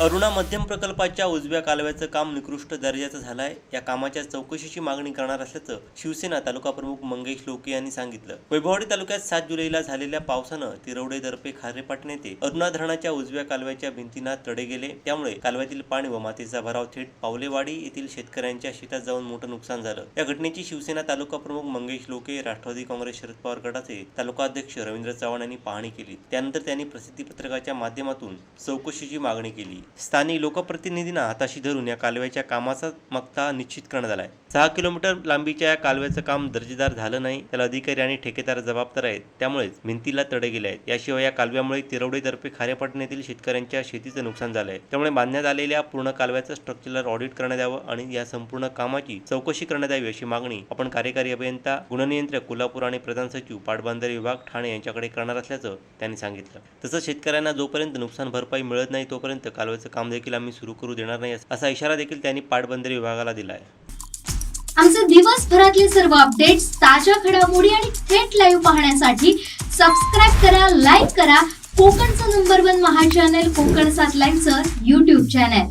अरुणा मध्यम प्रकल्पाच्या उजव्या कालव्याचं काम निकृष्ट दर्जाचं झालं आहे या कामाच्या चौकशीची मागणी करणार असल्याचं शिवसेना तालुका प्रमुख मंगेश लोके यांनी सांगितलं. वैभववाडी तालुक्यात सात जुलैला झालेल्या पावसानं तिरवडे दर्पे खारेपाटण येथे अरुणा धरणाच्या उजव्या कालव्याच्या भिंतींना तडे गेले. त्यामुळे कालव्यातील पाणी व मातीचा भराव थेट पावलेवाडी येथील शेतकऱ्यांच्या शेतात जाऊन मोठं नुकसान झालं. या घटनेची शिवसेना तालुका प्रमुख मंगेश लोके राष्ट्रवादी काँग्रेस शरद पवार गटाचे तालुका अध्यक्ष रवींद्र चव्हाण यांनी पाहणी केली. त्यानंतर त्यांनी प्रसिद्धी पत्रकाच्या माध्यमातून चौकशीची मागणी केली. स्थानिक लोकप्रतिनिधींना हाताशी धरून या कालव्याच्या कामाचा मक्ता निश्चित करण्यात आलाय. सहा किलोमीटर लांबीच्या या कालव्याचं काम दर्जेदार झालं नाही त्याला अधिकारी आणि ठेकेदार जबाबदार आहेत. त्यामुळेच भिंतीला तडे गेले आहेत. याशिवाय या कालव्यामुळे तिरवडेतर्फे खारेपाटण येथील शेतकऱ्यांच्या शेतीचं नुकसान झालंय त्यामुळे बांधण्यात आलेल्या पूर्ण कालव्याचं स्ट्रक्चरल ऑडिट करण्यात यावं आणि या संपूर्ण कामाची चौकशी करण्यात यावी अशी मागणी आपण कार्यकारी अभियंता गुणनियंत्रक कोल्हापूर आणि प्रधान सचिव पाटबंधारे विभाग ठाणे यांच्याकडे करणार असल्याचं त्यांनी सांगितलं. तसंच शेतकऱ्यांना जोपर्यंत नुकसान भरपाई मिळत नाही तोपर्यंत कालव्याचं काम देखील आम्ही सुरू करू देणार नाही असा इशारा देखील त्यांनी पाटबंधारे विभागाला दिला आहे आमचे दिवसभरातले सर्व अपडेट्स ताज्या घडामोडी आणि थेट लाईव्ह पाहण्यासाठी सबस्क्राईब करा लाईक करा. कोकणचं नंबर वन महा चॅनल कोकण सात लाईव्हचं युट्यूब चॅनल